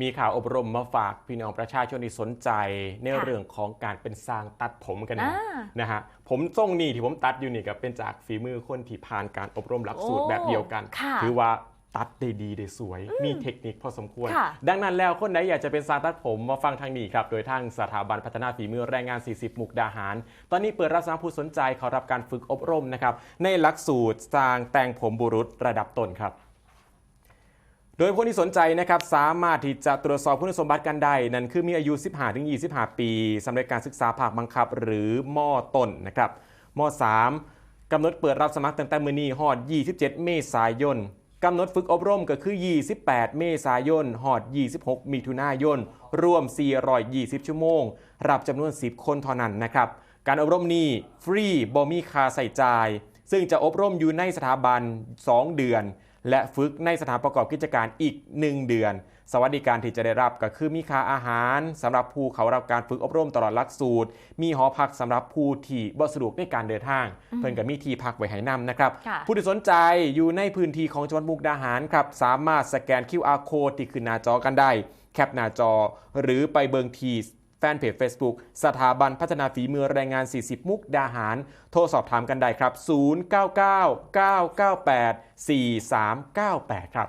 มีข่าวอบรมมาฝากพี่น้องประชาชนที่สนใจในค่ะเรื่องของการเป็นสร้างตัดผมกันนะอ่านะฮะผมทรงนี่ที่ผมตัดอยู่นี่ก็เป็นจากฝีมือคนที่ผ่านการอบรมหลักสูตรโอ้แบบเดียวกันค่ะถือว่าตัดได้ดีได้สวย มีเทคนิคพอสมควรค่ะดังนั้นแล้วคนไหนอยากจะเป็นสร้างตัดผมมาฟังทางนี้ครับ โดยทางสถาบันพัฒนาฝีมือแรงงาน 40 มุกดาหาร ตอนนี้เปิดรับสมัครผู้สนใจเขารับการฝึกอบรมนะครับในหลักสูตรสร้างแต่งผมบุรุษระดับต้นครับ โดยคนที่สนใจนะครับสามารถที่จะตรวจสอบคุณสมบัติกันได้ นั่นคือมีอายุ 15-25 ปีสำหรับการศึกษาภาคบังคับ หรือมอต้นนะครับม3กำหนดเปิดรับสมัครตั้งแต่มือนี้ฮอด 27 เมษายนกำหนดฝึกอบรมก็คือ 28 เมษายนฮอด 26 มิถุนายน รวม 420 ชั่วโมง รับจำนวน 10 คนเท่านั้นนะครับ การอบรมนี้ฟรีบ่มีค่าใส่จ่าย ซึ่งจะอบรมอยู่ในสถาบัน 2 เดือน และฝึกในสถานประกอบกิจการอีก 1 เดือน สวัสดิการที่จะได้รับก็คือมีค่าอาหารสำหรับผู้เขารับการฝึกอบรมตลอดหลักสูตร มีหอพักสำหรับผู้ที่บ่สะดวกในการเดินทาง เพิ่นก็มีที่พักไว้ให้นำนะครับค่ะผู้ที่สนใจอยู่ในพื้นที่ของจังหวัดมุกดาหารครับสามารถสแกน QR code ที่ขึ้นหน้าจอกันได้แคปหน้าจอหรือไปเบิงที แฟนเพจ Facebook สถาบันพัฒนาฝีมือแรงงาน 40 มุกดาหาร โทรสอบถามกันได้ครับ 099 998 4398 ครับ